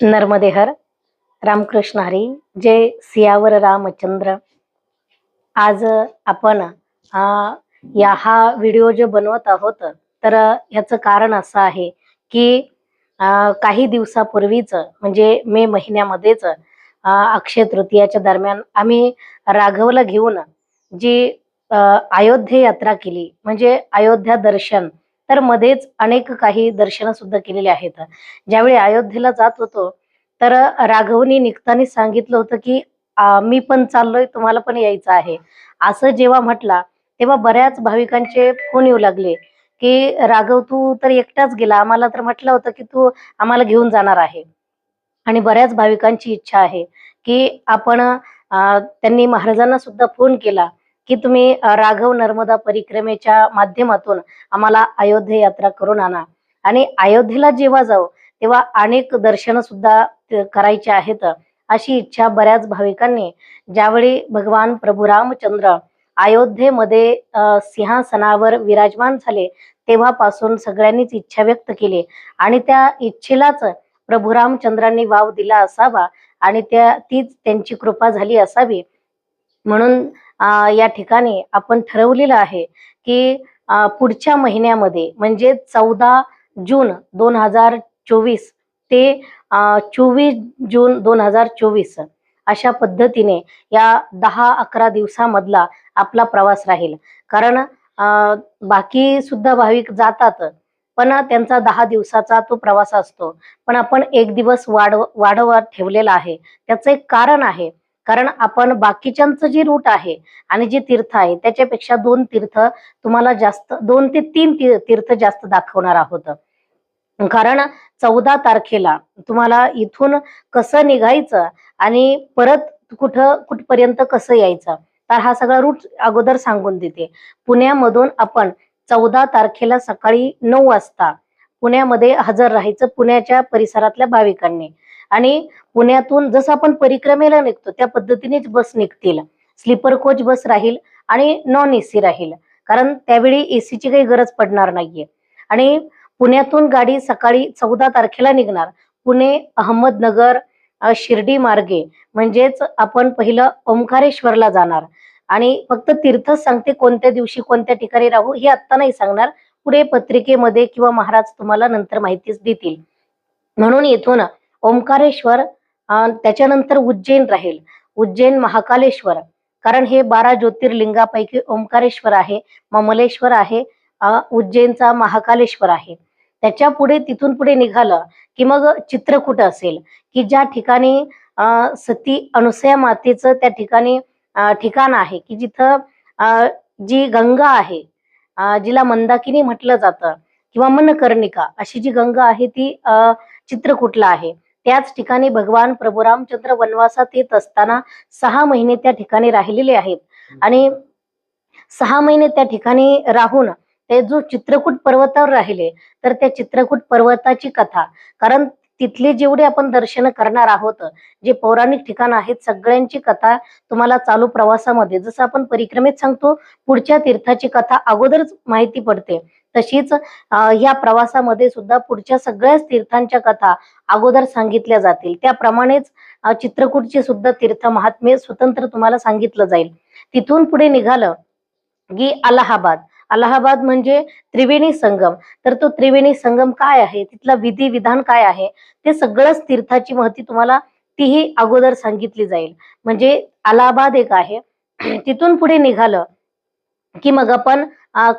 नर्मदेहर रामकृष्ण हरी जय सियावर रामचंद्र. आज आपण या हा व्हिडिओ जो बनवत आहोत तर ह्याचं कारण असं आहे की काही दिवसापूर्वीच म्हणजे मे महिन्यामध्येच अक्षय तृतीयाच्या दरम्यान आम्ही राघवला घेऊन जी अयोध्ये यात्रा केली. म्हणजे अयोध्या दर्शन तर मध्येच अनेक काही दर्शनं सुद्धा केलेली आहेत. ज्यावेळी अयोध्येला जात होतो तर राघवनी निघताना सांगितलं होतं की "आ, मी पण चाललोय तुम्हाला पण यायचं आहे. असं जेव्हा म्हटला तेव्हा बऱ्याच भाविकांचे फोन येऊ लागले की राघव तू तर एकटाच गेला. आम्हाला तर म्हटलं होतं की तू आम्हाला घेऊन जाणार आहे. आणि बऱ्याच भाविकांची इच्छा आहे की आपण त्यांनी महाराजांना सुद्धा फोन केला की तुम्ही राघव नर्मदा परिक्रमेच्या माध्यमातून आम्हाला अयोध्या यात्रा करून आणा. आणि अयोध्येला जेव्हा जाऊ तेव्हा अनेक दर्शन सुद्धा करायचे आहेत अशी इच्छा बऱ्याच भाविकांनी. ज्यावेळी भगवान प्रभू रामचंद्र अयोध्येमध्ये सिंहासनावर विराजमान झाले तेव्हापासून सगळ्यांनीच इच्छा व्यक्त केली. आणि त्या इच्छेलाच प्रभू रामचंद्रांनी वाव दिला असावा आणि त्या तीच त्यांची कृपा झाली असावी. म्हणून या ठिकाणी आपण ठरवलेलं आहे की पुढच्या महिन्यामध्ये म्हणजे चौदा जून दोन हजार चोवीस ते चोवीस जून दोन हजार चोवीस अशा पद्धतीने या दहा अकरा दिवसामधला आपला प्रवास राहील. कारण बाकी सुद्धा भाविक जातात पण त्यांचा दहा दिवसाचा तो प्रवास असतो. पण आपण एक दिवस वाढव वाढवत ठेवलेला आहे. त्याचं एक कारण आहे कारण आपण बाकीच्यांचं जी रूट आहे आणि जे तीर्थ आहे त्याच्यापेक्षा दोन तीर्थ तुम्हाला जास्त दोन ते तीन ती- तीर्थ जास्त दाखवणार आहोत. कारण चौदा तारखेला तुम्हाला इथून कसं निघायचं आणि परत कुठं कुठपर्यंत कसं यायचं तर हा सगळा रूट अगोदर सांगून देते. पुण्यामधून आपण चौदा तारखेला सकाळी नऊ वाजता पुण्यामध्ये हजर राहायचं पुण्याच्या परिसरातल्या भाविकांनी. आणि पुण्यातून जसं आपण परिक्रमेला निघतो त्या पद्धतीनेच बस निघतील. स्लीपर कोच बस राहील आणि नॉन एसी राहील. कारण त्यावेळी एसीची काही गरज पडणार नाहीये. आणि पुण्यातून गाडी सकाळी चौदा तारखेला निघणार. पुणे अहमदनगर शिर्डी मार्गे. म्हणजेच आपण पहिलं ओंकारेश्वरला जाणार. आणि फक्त तीर्थच सांगते कोणत्या दिवशी कोणत्या ठिकाणी राहू हे आत्ता नाही सांगणार. पुढे पत्रिकेमध्ये किंवा महाराज तुम्हाला नंतर माहितीच देतील. म्हणून येथून ओंकारेश्वर त्याच्यानंतर उज्जैन राहील. उज्जैन महाकालेश्वर. कारण हे बारा ज्योतिर्लिंगापैकी ओंकारेश्वर आहे ममलेश्वर आहे उज्जैनचा महाकालेश्वर आहे. त्याच्या पुढे तिथून पुढे निघालं की मग चित्रकूट असेल? की ज्या ठिकाणी सती अनुसया मातेचं त्या ठिकाणी ठिकाण आहे की जिथं जी गंगा आहे जिला मंदाकिनी म्हटलं जातं किंवा मनकर्णिका अशी जी गंगा आहे ती चित्रकूटला आहे. त्याच ठिकाणी भगवान प्रभू रामचंद्र वनवासात येत असताना सहा महिने त्या ठिकाणी राहिलेले आहेत. आणि सहा महिने त्या ठिकाणी राहून ते जो चित्रकूट पर्वतावर राहिले तर त्या चित्रकूट पर्वताची कथा कारण तिथले जेवढे आपण दर्शन करणार आहोत जे पौराणिक ठिकाण आहेत सगळ्यांची कथा तुम्हाला चालू प्रवासामध्ये जसं आपण परिक्रमेत सांगतो पुढच्या तीर्थाची कथा अगोदरच माहिती पडते. तशीच या प्रवासामध्ये सुद्धा पुढच्या सगळ्याच तीर्थांच्या कथा अगोदर सांगितल्या जातील. त्याप्रमाणेच चित्रकूटचे सुद्धा तीर्थ महात्म्य स्वतंत्र तुम्हाला सांगितलं जाईल. तिथून पुढे निघालं की अलाहाबाद. अलाहाबाद म्हणजे त्रिवेणी संगम. तर तो त्रिवेणी संगम काय आहे? तिथला विधी विधान काय आहे? ते सगळंच तीर्थाची महती तुम्हाला तीही अगोदर सांगितली जाईल. म्हणजे अलाहाबाद एक आहे. तिथून पुढे निघालं की मग आपण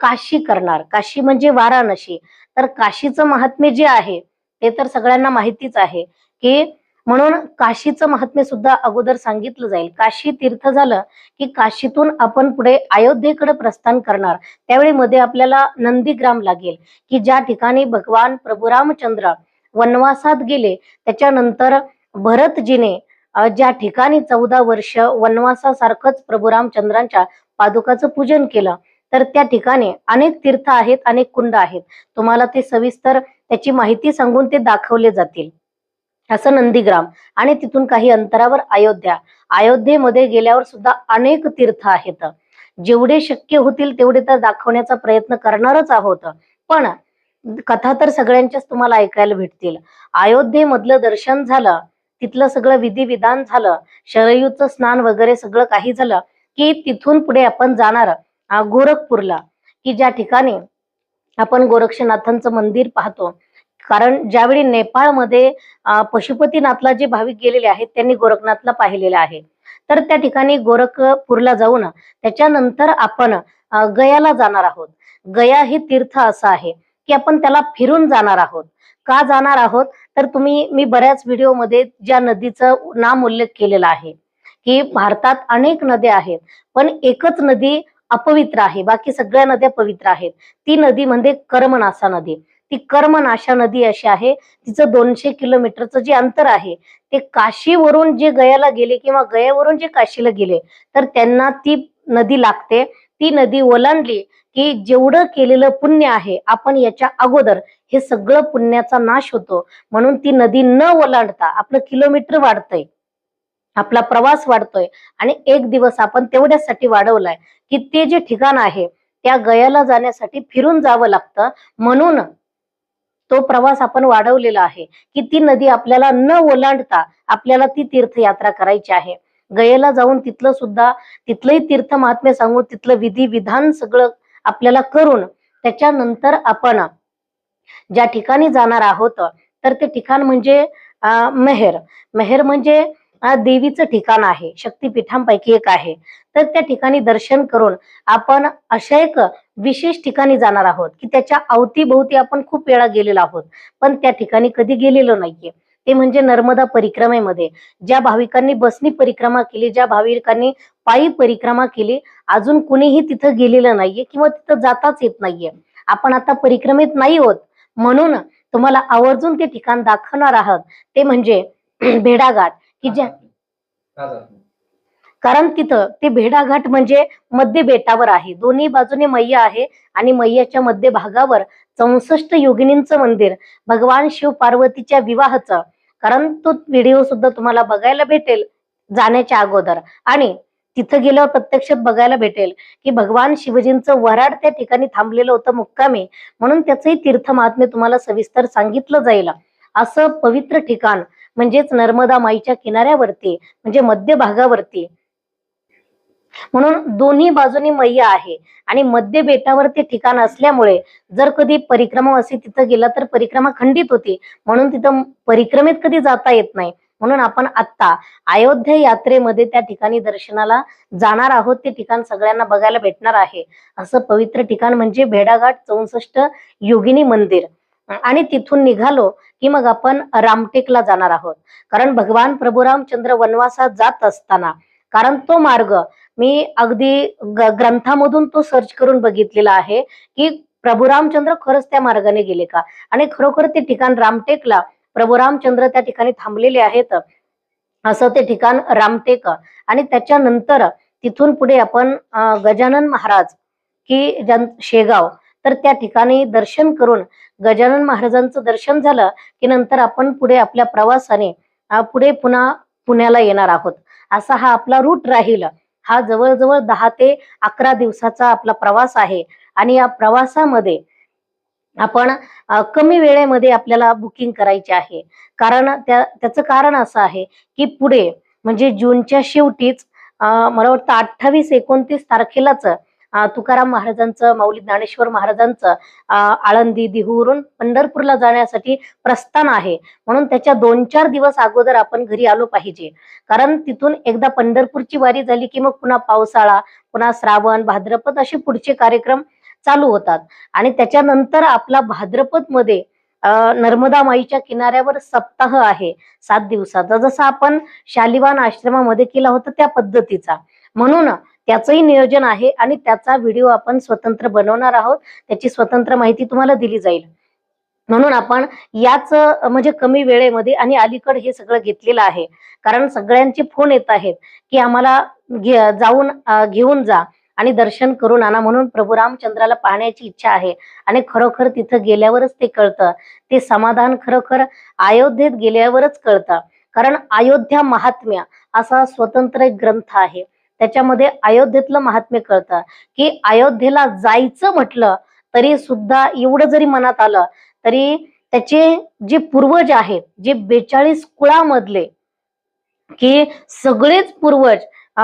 काशी करणार. काशी म्हणजे वाराणसी. तर काशीचं महात्म्य जे आहे ते तर सगळ्यांना माहितीच आहे की म्हणून काशीचं महात्म्य सुद्धा अगोदर सांगितलं जाईल. काशी तीर्थ झालं की काशीतून आपण पुढे अयोध्येकडे प्रस्थान करणार. त्यावेळी मध्ये आपल्याला नंदीग्राम लागेल की ज्या ठिकाणी भगवान प्रभू रामचंद्र वनवासात गेले त्याच्यानंतर भरतजीने ज्या ठिकाणी चौदा वर्ष वनवासासारखंच प्रभू रामचंद्रांच्या पादुकाचं पूजन केलं तर त्या ठिकाणी अनेक तीर्थ आहेत अनेक कुंड आहेत. तुम्हाला ते सविस्तर त्याची माहिती सांगून ते दाखवले जातील. असं नंदीग्राम आणि तिथून काही अंतरावर अयोध्या. अयोध्येमध्ये गेल्यावर सुद्धा अनेक तीर्थ आहेत. जेवढे शक्य होतील तेवढे तर दाखवण्याचा प्रयत्न करणारच आहोत. पण कथा तर सगळ्यांच्याच तुम्हाला ऐकायला भेटतील. अयोध्येमधलं दर्शन झालं तिथलं सगळं विधिविधान झालं शरयूचं स्नान वगैरे सगळं काही झालं की तिथून पुढे आपण जाणार गोरखपूरला की ज्या ठिकाणी आपण गोरक्षनाथांचं मंदिर पाहतो. कारण ज्यावेळी नेपाळमध्ये पशुपतीनाथला जे भाविक गेलेले आहेत त्यांनी गोरखनाथला पाहिलेलं आहे. तर त्या ठिकाणी गोरखपूरला जाऊन त्याच्यानंतर आपण गयाला जाणार आहोत. गया हे तीर्थ असं आहे की आपण त्याला फिरून जाणार आहोत. का जाणार आहोत? तर तुम्ही मी बऱ्याच व्हिडिओमध्ये ज्या नदीचं नाम उल्लेख केलेला आहे की भारतात अनेक नद्या आहेत पण एकच नदी अपवित्र आहे. बाकी सगळ्या नद्या पवित्र आहेत. ती नदी म्हणजे कर्मनासा नदी. ती कर्मनाशा नदी अशी आहे. तिचं दोनशे किलोमीटरचं जे अंतर आहे ते काशीवरून जे गयाला गेले किंवा गयावरून जे काशीला गेले तर त्यांना ती नदी लागते. ती नदी ओलांडली की जेवढं केलेलं पुण्य आहे आपण याच्या अगोदर हे सगळं पुण्याचा नाश होतो. म्हणून ती नदी न ओलांडता आपलं किलोमीटर वाढतंय. आपला प्रवास वाढतोय आणि एक दिवस आपण तेवढ्यासाठी वाढवलाय की ते जे ठिकाण आहे त्या गयाला जाण्यासाठी फिरून जावं लागतं. म्हणून तो प्रवास आपण वाढवलेला आहे की ती नदी आपल्याला न ओलांडता आपल्याला ती तीर्थयात्रा करायची आहे. गयेला जाऊन तिथलं सुद्धा तिथलंही तीर्थ महात्म्य सांगून तिथलं विधी विधान सगळं आपल्याला करून त्याच्यानंतर आपण ज्या ठिकाणी जाणार आहोत तर ते ठिकाण म्हणजे अं, मेहेर. मेहेर म्हणजे देवीचं ठिकाण आहे शक्तिपीठांपैकी एक आहे. तर त्या ठिकाणी दर्शन करून आपण अशा एक विशेष ठिकाणी जाणार आहोत की त्याच्या अवतीभोवती आपण खूप वेळा गेलेलो आहोत पण त्या ठिकाणी कधी गेलेलो नाहीये. ते म्हणजे नर्मदा परिक्रमेमध्ये. ज्या भाविकांनी बसनी परिक्रमा केली ज्या भाविकांनी पायी परिक्रमा केली अजून कुणीही तिथं गेलेलं नाहीये किंवा तिथं जाताच येत नाहीये. आपण आता परिक्रमेत नाही होत म्हणून तुम्हाला आवर्जून ते ठिकाण दाखवणार आहात. ते म्हणजे भेडाघाट. की ज्या कारण तिथं ते भेडाघाट म्हणजे मध्य बेटावर आहे. दोन्ही बाजूने मैया आहे आणि मैयाच्या मध्य भागावर चौसष्ट योगिनींचं मंदिर भगवान शिव पार्वतीच्या विवाहाचं. कारण तो व्हिडिओ सुद्धा तुम्हाला बघायला भेटेल जाण्याच्या अगोदर. आणि तिथं गेल्यावर प्रत्यक्षात बघायला भेटेल की भगवान शिवजींचं वराड त्या ठिकाणी थांबलेलं होतं मुक्कामी. म्हणून त्याचंही तीर्थ महात्म्य तुम्हाला सविस्तर सांगितलं जाईल. असं पवित्र ठिकाण म्हणजेच नर्मदा माईच्या किनाऱ्यावरती म्हणजे मध्य भागावरती. म्हणून दोन्ही बाजूनी मैया आहे. आणि मध्य बेटावर ते ठिकाण असल्यामुळे जर कधी परिक्रमा असे तिथं गेला तर परिक्रमा खंडित होती. म्हणून तिथं परिक्रमेत कधी जाता येत नाही. म्हणून आपण आत्ता अयोध्या यात्रेमध्ये त्या ठिकाणी दर्शनाला जाणार आहोत. ते ठिकाण सगळ्यांना बघायला भेटणार आहे. असं पवित्र ठिकाण म्हणजे भेडाघाट चौसष्ट योगिनी मंदिर. आणि तिथून निघालो की मग आपण रामटेकला जाणार आहोत. कारण भगवान प्रभुरामचंद्र वनवासात जात असताना कारण तो मार्ग मी अगदी ग्रंथामधून तो सर्च करून बघितलेला आहे की प्रभू रामचंद्र खरंच त्या मार्गाने गेले का? आणि खरोखर ते ठिकाण रामटेकला प्रभुरामचंद्र त्या ठिकाणी थांबलेले आहेत असं ते ठिकाण रामटेक. आणि त्याच्यानंतर तिथून पुढे आपण गजानन महाराज की शेगाव तर त्या ठिकाणी दर्शन करून गजानन महाराजांचं दर्शन झालं की नंतर आपण पुढे आपल्या प्रवासाने पुढे पुन्हा पुण्याला येणार आहोत. असा हा आपला रूट राहील. हा जवळजवळ दहा ते अकरा दिवसाचा आपला प्रवास आहे. आणि या प्रवासामध्ये आपण कमी वेळेमध्ये आपल्याला बुकिंग करायची आहे. कारण त्या त्याचं कारण असं आहे की पुढे म्हणजे जूनच्या शेवटीच मला वाटतं अठ्ठावीस एकोणतीस तारखेलाच तुकाराम महाराजांचं माऊली ज्ञानेश्वर महाराजांचं आळंदी दिहूवरून पंढरपूरला जाण्यासाठी प्रस्थान आहे. म्हणून त्याच्या दोन चार दिवस अगोदर आपण घरी आलो पाहिजे. कारण तिथून एकदा पंढरपूरची वारी झाली की मग पुन्हा पावसाळा पुन्हा श्रावण भाद्रपद असे पुढचे कार्यक्रम चालू होतात. आणि त्याच्यानंतर आपला भाद्रपदमध्ये नर्मदा माईच्या किनाऱ्यावर सप्ताह आहे. सात दिवसाचा. जसा आपण शालिवान आश्रमामध्ये केला होता त्या पद्धतीचा. म्हणून त्याचंही नियोजन आहे आणि त्याचा व्हिडिओ आपण स्वतंत्र बनवणार आहोत. त्याची स्वतंत्र माहिती तुम्हाला दिली जाईल. म्हणून आपण याच म्हणजे कमी वेळेमध्ये आणि अलीकड हे सगळं घेतलेलं आहे. कारण सगळ्यांचे फोन येत आहेत की आम्हाला घे- जाऊन घेऊन जा आणि दर्शन करून आणा म्हणून प्रभू रामचंद्राला पाहण्याची इच्छा आहे. आणि खरोखर तिथं गेल्यावरच ते कळतं. ते समाधान खरोखर अयोध्येत गेल्यावरच कळतं. कारण अयोध्या महात्म्य असा स्वतंत्र एक ग्रंथ आहे. त्याच्यामध्ये अयोध्येतलं महात्म्य कळतं. की अयोध्येला जायचं म्हटलं तरी सुद्धा एवढं जरी मनात आलं तरी त्याचे जे पूर्वज आहेत जे बेचाळीस कुळामधले की सगळेच पूर्वज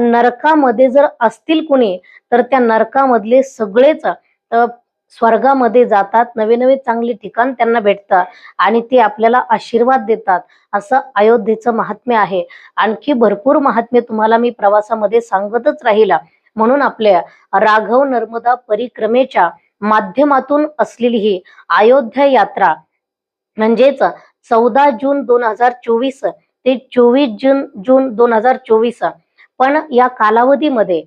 नरकामध्ये जर असतील कुणी तर त्या नरकामधले सगळेच स्वर्गामध्ये जातात नवे नवे चांगले ठिकाण त्यांना भेटतं आणि ते आपल्याला आशीर्वाद देतात. असं अयोध्येचं महात्म्य आहे. आणखी भरपूर महात्म्य तुम्हाला मी प्रवासामध्ये सांगतच राहिला. म्हणून आपल्या राघव नर्मदा परिक्रमेच्या माध्यमातून असलेली ही अयोध्या यात्रा म्हणजेच चौदा जून दोन हजार चोवीस ते चोवीस जून जून दोन हजार चोवीस पण या कालावधीमध्ये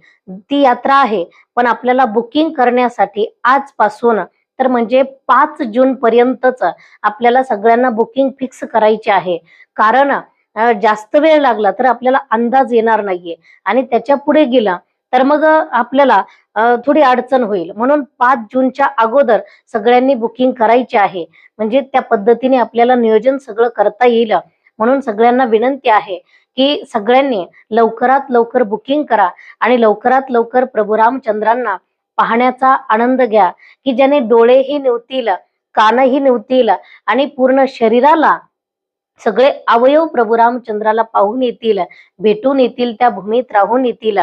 ती यात्रा आहे. पण आपल्याला बुकिंग करण्यासाठी आजपासून तर म्हणजे पाच जून पर्यंतच आपल्याला सगळ्यांना बुकिंग फिक्स करायची आहे. कारण जास्त वेळ लागला तर आपल्याला अंदाज येणार नाहीये. आणि त्याच्या पुढे गेला तर मग आपल्याला थोडी अडचण होईल. म्हणून पाच जूनच्या अगोदर सगळ्यांनी बुकिंग करायची आहे. म्हणजे त्या पद्धतीने आपल्याला नियोजन सगळं करता येईल. म्हणून सगळ्यांना विनंती आहे. की सगळ्यांनी लवकरात लवकर बुकिंग करा आणि लवकरात लवकर प्रभू रामचंद्रांना पाहण्याचा आनंद घ्या की ज्याने डोळेही निवतील कानही निवतील आणि पूर्ण शरीराला सगळे अवयव प्रभू रामचंद्राला पाहून येतील भेटून येतील त्या भूमीत राहून येतील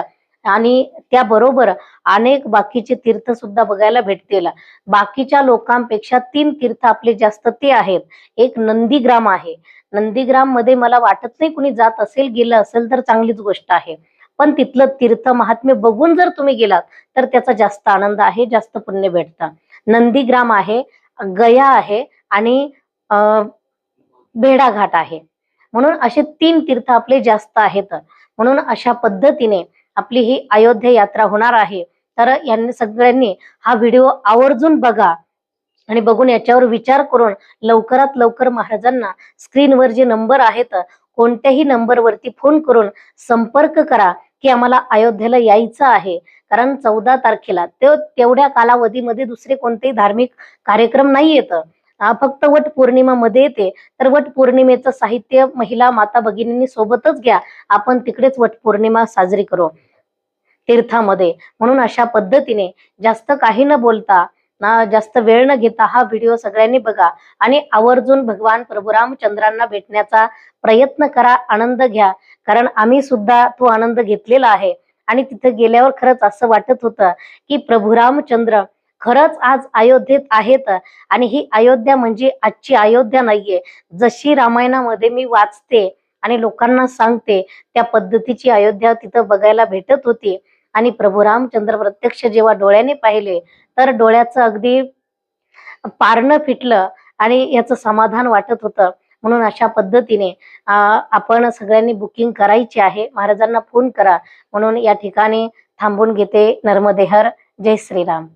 आणि त्याबरोबर अनेक बाकीचे तीर्थ सुद्धा बघायला भेटतील. बाकीच्या लोकांपेक्षा तीन तीर्थ आपले जास्त ते आहेत. एक नंदीग्राम आहे. नंदीग्राममध्ये मला वाटत नाही कुणी जात असेल गेलं असेल तर चांगलीच गोष्ट आहे. पण तिथलं तीर्थ महात्म्य बघून जर तुम्ही गेलात तर त्याचा जास्त आनंद आहे जास्त पुण्य भेटतं. नंदीग्राम आहे गया आहे आणि अं, भेडाघाट आहे. म्हणून असे तीन तीर्थ आपले जास्त आहेत. म्हणून अशा पद्धतीने आपली ही अयोध्या यात्रा होणार आहे. तर यांनी सगळ्यांनी हा व्हिडिओ आवर्जून बघा. आणि बघून याच्यावर विचार करून लवकरात लवकर महाराजांना स्क्रीनवर जे नंबर आहेत कोणत्याही नंबरवरती फोन करून संपर्क करा की आम्हाला अयोध्येला यायचं आहे. कारण चौदा तारखेला ते तेवढ्या कालावधीमध्ये दुसरे कोणतेही धार्मिक कार्यक्रम नाही येत. फक्त वट पौर्णिमा मध्ये येते. तर वट पौर्णिमेचं साहित्य महिला माता भगिनींनी सोबतच घ्या. आपण तिकडेच वट पौर्णिमा साजरी करू. तीर्थामध्ये. म्हणून अशा पद्धतीने जास्त काही न बोलता ना जास्त वेळ न घेता हा व्हिडिओ सगळ्यांनी बघा. आणि आवर्जून भगवान प्रभू रामचंद्रांना भेटण्याचा प्रयत्न करा आनंद घ्या. कारण आम्ही सुद्धा तो आनंद घेतलेला आहे. आणि तिथे गेल्यावर खरंच असं वाटत होतं की प्रभू रामचंद्र खरंच आज अयोध्येत आहेत. आणि ही अयोध्या म्हणजे आजची अयोध्या नाहीये. जशी रामायणामध्ये मी वाचते आणि लोकांना सांगते त्या पद्धतीची अयोध्या तिथं बघायला भेटत होती. आणि प्रभू रामचंद्र प्रत्यक्ष जेव्हा डोळ्याने पाहिले तर डोळ्याचं अगदी पारणं फिटलं आणि याचं समाधान वाटत होतं. म्हणून अशा पद्धतीने आपण सगळ्यांनी बुकिंग करायची आहे. महाराजांना फोन करा. म्हणून या ठिकाणी थांबून घेते नर्मदेहर. जय श्रीराम.